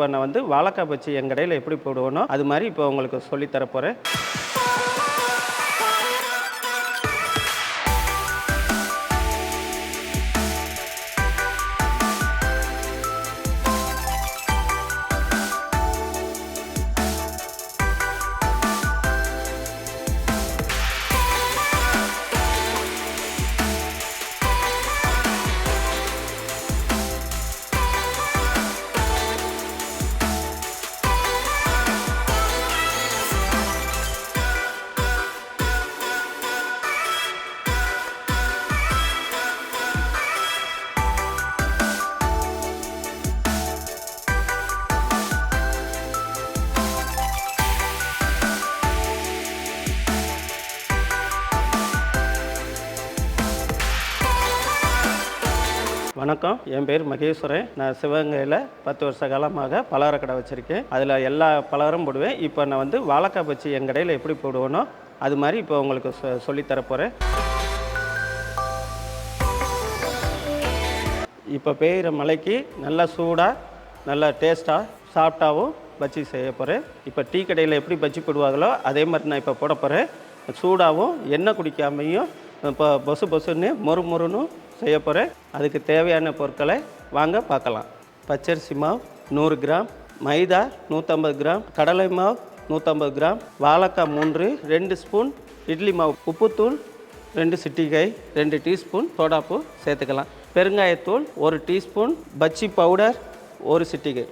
இப்போ நான் வந்து வாழைக்காய் பச்சி என் கடையில் எப்படி போடுவோனோ அது மாதிரி இப்போ உங்களுக்கு சொல்லித்தரப்போகிறேன் வணக்கம். என் பேர் மகேஸ்வரன். நான் சிவகங்கையில் பத்து வருஷ காலமாக பலகார கடை வச்சுருக்கேன். அதில் எல்லா பலகாரம் போடுவேன். இப்போ நான் வந்து வாழைக்காய் பச்சி என் கடையில் எப்படி போடுவேனோ அது மாதிரி இப்போ உங்களுக்கு சொ சொல்லித்தரப்போகிறேன் இப்போ பெய்கிற மழைக்கு நல்லா சூடாக நல்லா டேஸ்ட்டாக சாஃப்டாகவும் பஜ்ஜி செய்ய போகிறேன் இப்போ டீ கடையில் எப்படி பஜ்ஜி போடுவாங்களோ அதே மாதிரி நான் இப்போ போட போகிறேன் சூடாகவும் எண்ணெய் குடிக்காமையும் இப்போ பொசு பொசுன்னு மொறு மொறுன்னு செய்ய போகிறேன் அதுக்கு தேவையான பொருட்களை வாங்க பார்க்கலாம். பச்சரிசி மாவு நூறு கிராம் மைதா நூற்றம்பது கிராம் கடலை மாவு நூற்றம்பது கிராம் வாழைக்காய் மூன்று ரெண்டு ஸ்பூன் இட்லி மாவு உப்புத்தூள் ரெண்டு சிட்டிகை ரெண்டு டீஸ்பூன் சோடாப்பு சேர்த்துக்கலாம். பெருங்காயத்தூள் ஒரு டீஸ்பூன் பச்சி பவுடர் ஒரு சிட்டிகை.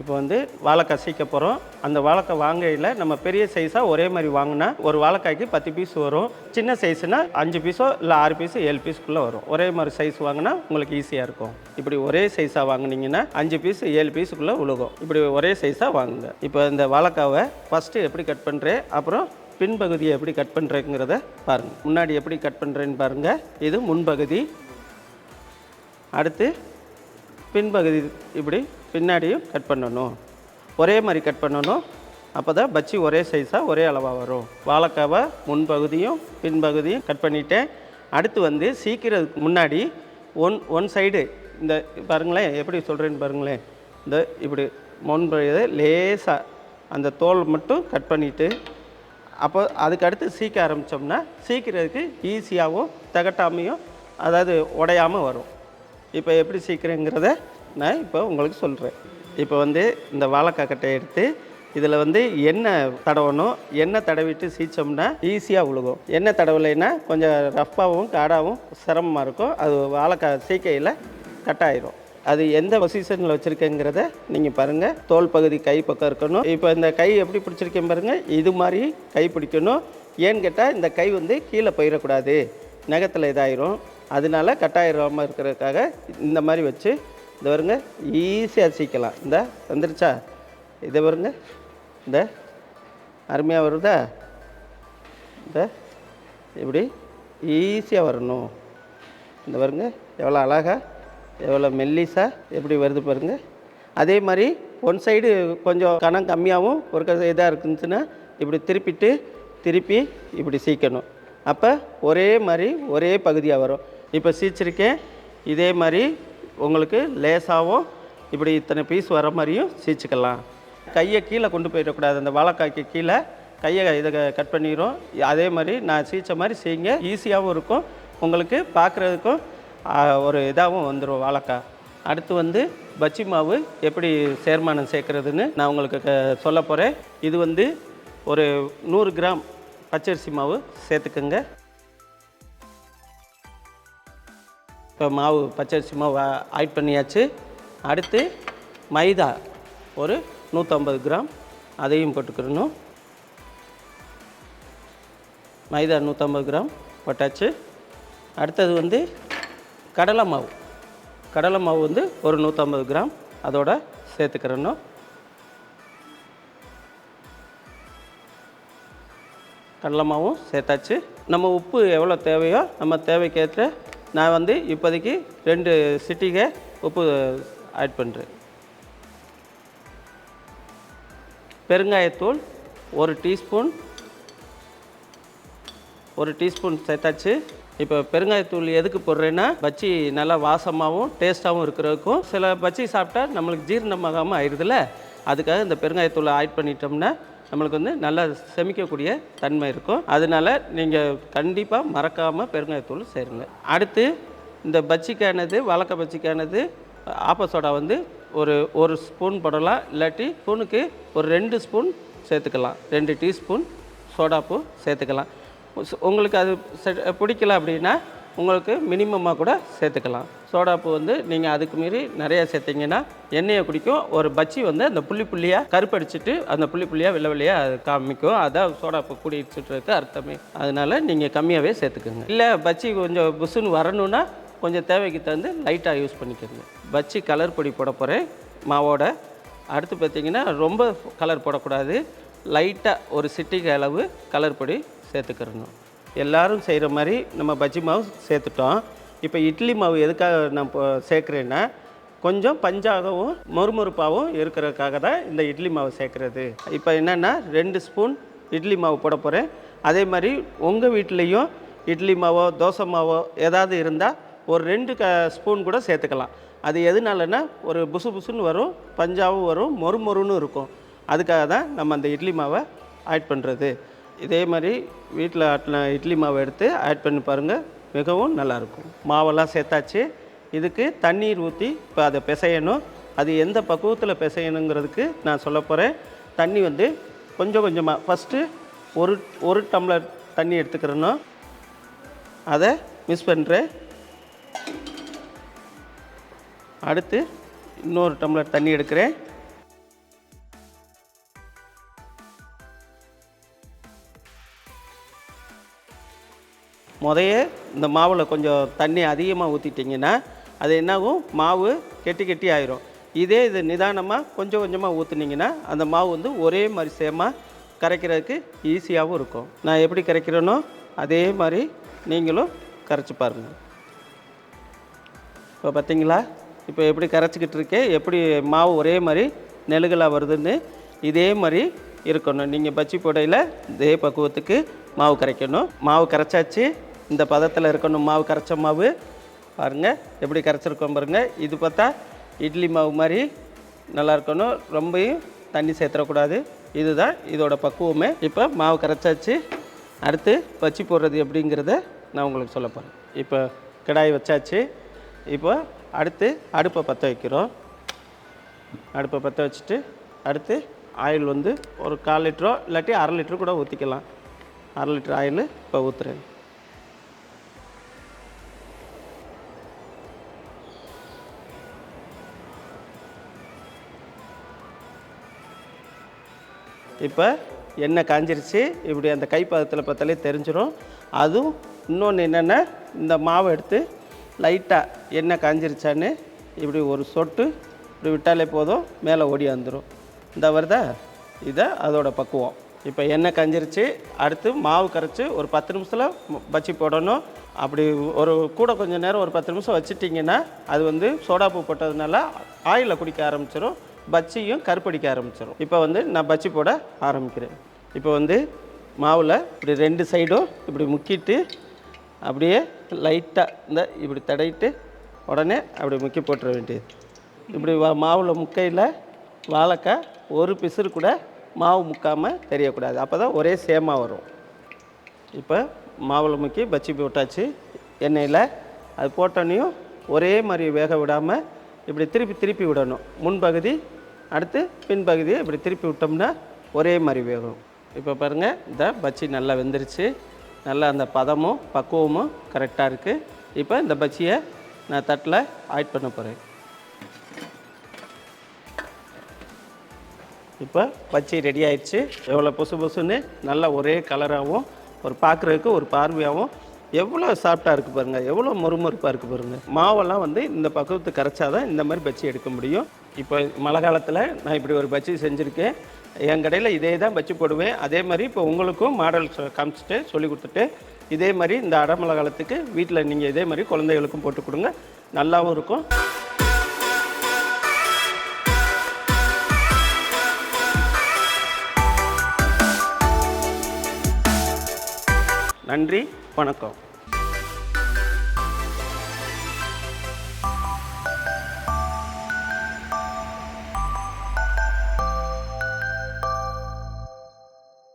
இப்போ வந்து வாழைக்காய் சீக்க போகிறோம் அந்த வாழைக்காய் வாங்கையில் நம்ம பெரிய சைஸாக ஒரே மாதிரி வாங்கினா ஒரு வாழைக்காய்க்கு பத்து பீஸ் வரும். சின்ன சைஸ்னால் அஞ்சு பீஸோ இல்லை ஆறு பீஸோ ஏழு பீஸ்க்குள்ளே வரும். ஒரே மாதிரி சைஸ் வாங்கினா உங்களுக்கு ஈஸியாக இருக்கும். இப்படி ஒரே சைஸாக வாங்கினீங்கன்னா அஞ்சு பீஸ் ஏழு பீஸுக்குள்ளே உழுகும். இப்படி ஒரே சைஸாக வாங்குங்க. இப்போ இந்த வாழைக்காவை ஃபஸ்ட்டு எப்படி கட் பண்ணுறேன் அப்புறம் பின்பகுதியை எப்படி கட் பண்ணுறேங்கிறத பாருங்கள் முன்னாடி எப்படி கட் பண்ணுறேன்னு பாருங்கள் இது முன்பகுதி. அடுத்து பின்பகுதி இப்படி பின்னாடியும் கட் பண்ணணும். ஒரே மாதிரி கட் பண்ணணும். அப்போ தான் பச்சி ஒரே சைஸாக ஒரே அளவாக வரும். வாழைக்காவை முன்பகுதியும் பின்பகுதியும் கட் பண்ணிட்டேன். அடுத்து வந்து சீக்கிரத்துக்கு முன்னாடி ஒன் ஒன் சைடு இந்த பாருங்களேன் எப்படி சொல்கிறேன்னு பாருங்களேன். இந்த இப்படி முன்பகுதி லேசாக அந்த தோல் மட்டும் கட் பண்ணிவிட்டு அப்போ அதுக்கு அடுத்து சீக்க ஆரம்பித்தோம்னா சீக்கிறதுக்கு ஈஸியாகவும் தகட்டாமையும் அதாவது உடையாமல் வரும். இப்போ எப்படி சீக்கிரங்கிறத நான் இப்போ உங்களுக்கு சொல்கிறேன் இப்போ வந்து இந்த வாழைக்காய் கட்டையை எடுத்து இதில் வந்து எண்ணெய் தடவணும். எண்ணெய் தடவிட்டு சீச்சோம்னா ஈஸியாக விழுகும் எண்ணெய் தடவலைன்னா கொஞ்சம் ரஃப்பாகவும் காடாகவும் சிரமமாக இருக்கும். அது வாழைக்காய் சீக்கையில் கட் ஆயிரும் அது எந்த பொசிஷனில் வச்சுருக்கேங்கிறத நீங்கள் பாருங்கள் தோல் பகுதி கை பக்கம் இருக்கணும். இப்போ இந்த கை எப்படி பிடிச்சிருக்கேன் பாருங்கள் இது மாதிரி கை பிடிக்கணும். ஏன்னு கேட்டால் இந்த கை வந்து கீழே போயிடக்கூடாது. நகத்தில் இதாயிரும். அதனால கட்டாயிராமல் இருக்கிறதுக்காக இந்த மாதிரி வச்சு இந்த வருங்க ஈஸியாக சீக்கலாம் இந்த வந்துருச்சா? இதை வருங்க இந்த அருமையாக வருதா? இந்த இப்படி ஈஸியாக வரணும். இந்த வருங்க எவ்வளோ அழகா எவ்வளோ மெல்லிசா எப்படி வருது பாருங்க. அதே மாதிரி ஒன் சைடு கொஞ்சம் கணம் கம்மியாகவும் ஒரு இதாக இருந்துச்சுன்னா இப்படி திருப்பிட்டு திருப்பி இப்படி சீக்கணும். அப்போ ஒரே மாதிரி ஒரே பகுதியாக வரும். இப்போ சீச்சிருக்கேன். இதே மாதிரி உங்களுக்கு லேசாகவும் இப்படி இத்தனை பீஸ் வர மாதிரியும் சீச்சிக்கலாம். கையை கீழே கொண்டு போயிடக்கூடாது. அந்த வாழைக்காய்க்கு கீழே கையை இதை கட் பண்ணிடும் அதே மாதிரி நான் சீச்ச மாதிரி செய்யுங்க. ஈஸியாகவும் இருக்கும். உங்களுக்கு பார்க்குறதுக்கும் ஒரு இதாகவும் வந்துடும் வாழைக்காய். அடுத்து வந்து பச்சி மாவு எப்படி சேர்மானம் சேர்க்குறதுன்னு நான் உங்களுக்கு க- சொல்ல போகிறேன் இது வந்து ஒரு நூறு கிராம் பச்சரிசி மாவு சேர்த்துக்குங்க. இப்போ மாவு பச்சரிசி மாவு ஆட் பண்ணியாச்சு. அடுத்து மைதா ஒரு நூற்றம்பது கிராம். அதையும் போட்டுக்கிறணும். மைதா நூற்றம்பது கிராம் போட்டாச்சு. அடுத்தது வந்து கடலை மாவு. கடலை மாவு வந்து ஒரு நூற்றம்பது கிராம். அதோட சேர்த்துக்கிறணும். கடலை மாவும் சேர்த்தாச்சு. நம்ம உப்பு எவ்வளோ தேவையோ நம்ம தேவைக்கேற்ற நான் வந்து இப்போதைக்கு ரெண்டு சிட்டிகை உப்பு ஆட் பண்ணுறேன் பெருங்காயத்தூள் ஒரு டீஸ்பூன் ஒரு டீஸ்பூன் சேர்த்தாச்சு. இப்போ பெருங்காயத்தூள் எதுக்கு போடுறேன்னா பச்சி நல்லா வாசமாகவும் டேஸ்ட்டாகவும் இருக்கிறதுக்கும் சில பச்சி சாப்பிட்டா நம்மளுக்கு ஜீரணமாகாமல் ஆயிடுதுல அதுக்காக இந்த பெருங்காயத்தூளை ஆட் பண்ணிட்டோம்னா நம்மளுக்கு வந்து நல்லா செமிக்கக்கூடிய தன்மை இருக்கும். அதனால நீங்கள் கண்டிப்பாக மறக்காமல் பெருங்காயத்தூள் சேருங்க. அடுத்து இந்த பஜ்ஜிக்கானது வழக்க பஜ்ஜிக்கானது ஆப்பசோடா வந்து ஒரு ஒரு ஸ்பூன் போடலாம். இல்லாட்டி ஸ்பூனுக்கு ஒரு ரெண்டு ஸ்பூன் சேர்த்துக்கலாம். ரெண்டு டீஸ்பூன் சோடாப்பு சேர்த்துக்கலாம். உங்களுக்கு அது பிடிக்கல அப்படின்னா உங்களுக்கு மினிமமாக கூட சேர்த்துக்கலாம். சோடாப்பு வந்து நீங்கள் அதுக்கு மீறி நிறையா சேர்த்திங்கன்னா எண்ணெயை குடிக்கும். ஒரு பச்சி வந்து அந்த புள்ளி புள்ளியாக கருப்படிச்சிட்டு அந்த புள்ளி புள்ளியாக வெள்ளை வெள்ளையாக அது காமிக்கும். அதான் சோடாப்பு குடிச்சிட்ருக்கு அர்த்தமே. அதனால் நீங்கள் கம்மியாகவே சேர்த்துக்குங்க. இல்லை பச்சி கொஞ்சம் புசுன்னு வரணும்னா கொஞ்சம் தேவைக்கு தகுந்து லைட்டாக யூஸ் பண்ணிக்கோங்க. பச்சி கலர் பொடி போட போகிறேன் மாவோட. அடுத்து பார்த்தீங்கன்னா ரொம்ப கலர் போடக்கூடாது. லைட்டாக ஒரு சிட்டிக்கு அளவு கலர் பொடி சேர்த்துக்கிறணும். எல்லோரும் செய்கிற மாதிரி நம்ம பஜ்ஜி மாவு சேர்த்துட்டோம். இப்போ இட்லி மாவு எதுக்காக நான் இப்போ சேர்க்குறேன்னா கொஞ்சம் பஞ்சாகவும் மொறுமொறுப்பாகவும் இருக்கிறதுக்காக தான் இந்த இட்லி மாவு சேர்க்குறது. இப்போ என்னென்னா ரெண்டு ஸ்பூன் இட்லி மாவு போட போகிறேன் அதே மாதிரி உங்கள் வீட்லேயும் இட்லி மாவோ தோசை மாவோ ஏதாவது இருந்தால் ஒரு ரெண்டு க ஸ்பூன் கூட சேர்த்துக்கலாம். அது எதுனாலன்னா ஒரு புசு புசுன்னு வரும் பஞ்சாவும் வரும் மொறு மொறுன்னு இருக்கும். அதுக்காக தான் நம்ம அந்த இட்லி மாவை ஆட் பண்ணுறது இதே மாதிரி வீட்டில் ஆட்டின இட்லி மாவை எடுத்து ஆட் பண்ணி பாருங்கள் மிகவும் நல்லாயிருக்கும். மாவெல்லாம் சேர்த்தாச்சு. இதுக்கு தண்ணீர் ஊற்றி இப்போ அதை பிசையணும். அது எந்த பக்குவத்தில் பிசையணுங்கிறதுக்கு நான் சொல்ல போகிறேன் தண்ணி வந்து கொஞ்சம் கொஞ்சமாக ஃபஸ்ட்டு ஒரு ஒரு டம்ளர் தண்ணி எடுத்துக்கிறணும். அதை மிஸ் பண்ணுறேன் அடுத்து இன்னொரு டம்ளர் தண்ணி எடுக்கிறேன். முதைய இந்த மாவில் கொஞ்சம் தண்ணி அதிகமாக ஊற்றிட்டிங்கன்னா அது என்னாகும்? மாவு கெட்டி கெட்டி ஆயிரும். இதே இது நிதானமாக கொஞ்சம் கொஞ்சமாக ஊற்றுனீங்கன்னா அந்த மாவு வந்து ஒரே மாதிரி சேமாக கரைக்கிறதுக்கு ஈஸியாகவும் இருக்கும். நான் எப்படி கரைக்கிறேனோ அதே மாதிரி நீங்களும் கரைச்சி பாருங்கள் இப்போ பார்த்தீங்களா இப்போ எப்படி கரைச்சிக்கிட்டு இருக்கேன்? எப்படி மாவு ஒரே மாதிரி நெழுகலாக வருதுன்னு இதே மாதிரி இருக்கணும். நீங்கள் பச்சி போடையில் இதே பக்குவத்துக்கு மாவு கரைக்கணும். மாவு கரைச்சாச்சு. இந்த பதத்தில் இருக்கணும் மாவு கரைச்ச மாவு. பாருங்கள் எப்படி கரைச்சிருக்கோம் பாருங்கள் இது பார்த்தா இட்லி மாவு மாதிரி நல்லா இருக்கணும். ரொம்பையும் தண்ணி சேர்த்துடக்கூடாது இதுதான் இதோட பக்குவமே. இப்போ மாவு கரைச்சாச்சு. அடுத்து பச்சி போடுறது எப்படிங்கிறத நான் உங்களுக்கு சொல்ல போகிறேன் இப்போ கடாய் வச்சாச்சு. இப்போ அடுத்து அடுப்பை பற்ற வைக்கிறோம். அடுப்பை பற்ற வச்சுட்டு அடுத்து ஆயில் வந்து ஒரு கால் லிட்டரோ இல்லாட்டி அரை லிட்டரு கூட ஊற்றிக்கலாம் அரை லிட்டர் ஆயில் இப்போ ஊற்றுறேன் இப்போ எண்ணெய் காஞ்சிருச்சு. இப்படி அந்த கைப்பதத்தில் பார்த்தாலே தெரிஞ்சிடும் அதுவும் இன்னொன்று என்னென்னா இந்த மாவை எடுத்து லைட்டாக எண்ணெய் காஞ்சிருச்சான்னு இப்படி ஒரு சொட்டு இப்படி விட்டாலே போதும் மேலே ஓடி வந்துடும் இந்த வருதா? இதை அதோட பக்குவம். இப்போ எண்ணெய் காஞ்சிருச்சு. அடுத்து மாவு கரைச்சி ஒரு பத்து நிமிஷத்தில் பச்சி போடணும். அப்படி ஒரு கூட கொஞ்சம் நேரம் ஒரு பத்து நிமிஷம் வச்சுட்டிங்கன்னா அது வந்து சோடாப்பு போட்டதுனால ஆயிலில் குடிக்க ஆரம்பிச்சிடும் பச்சியும் கருப்படிக்க ஆரம்பிச்சிடும் இப்போ வந்து நான் பச்சி போட ஆரம்பிக்கிறேன். இப்போ வந்து மாவில் இப்படி ரெண்டு சைடும் இப்படி முக்கிட்டு அப்படியே லைட்டாக இந்த இப்படி தடவிட்டு உடனே அப்படி முக்கி போட்டுற வேண்டியது. இப்படி வா மாவில் முக்கையில் வாழைக்காய் ஒரு பிசுறு கூட மாவு முக்காமல் தெரியக்கூடாது. அப்போ தான் ஒரே சேமாக வரும். இப்போ மாவில் முக்கி பச்சி போட்டாச்சு. எண்ணெயில் அது போட்டோன்னையும் ஒரே மாதிரி வேக விடாமல் இப்படி திருப்பி திருப்பி விடணும். முன்பகுதி அடுத்து பின்பகுதியை இப்படி திருப்பி விட்டோம்னா ஒரே மாதிரி வேகும். இப்போ பாருங்கள் இந்த பச்சி நல்லா வெந்துருச்சு. நல்லா அந்த பதமும் பக்குவமும் கரெக்டாக இருக்குது இப்போ இந்த பச்சியை நான் தட்டில் ஆட் பண்ண போகிறேன் இப்போ பச்சி ரெடி ஆயிடுச்சு. எவ்வளோ பொசு பொசுன்னு நல்லா ஒரே கலராகவும் ஒரு பார்க்குறதுக்கு ஒரு பார்வையாகவும் எவ்வளோ சாஃப்டாக இருக்குது பாருங்கள் எவ்வளோ மொறுமொறுப்பாக இருக்குது பாருங்கள் மாவெல்லாம் வந்து இந்த பக்கத்து கரைச்சா தான் இந்த மாதிரி பச்சி எடுக்க முடியும். இப்போ மழை காலத்தில் நான் இப்படி ஒரு பச்சி செஞ்சுருக்கேன். என் கடையில் இதே தான் பச்சி போடுவேன். அதே மாதிரி இப்போ உங்களுக்கும் மாடல் காமிச்சிட்டு சொல்லி கொடுத்துட்டு இதே மாதிரி இந்த அடமழை காலத்துக்கு வீட்டில் நீங்கள் இதே மாதிரி குழந்தைகளுக்கும் போட்டு கொடுங்க. நல்லாவும் இருக்கும். நன்றி. வணக்கம்.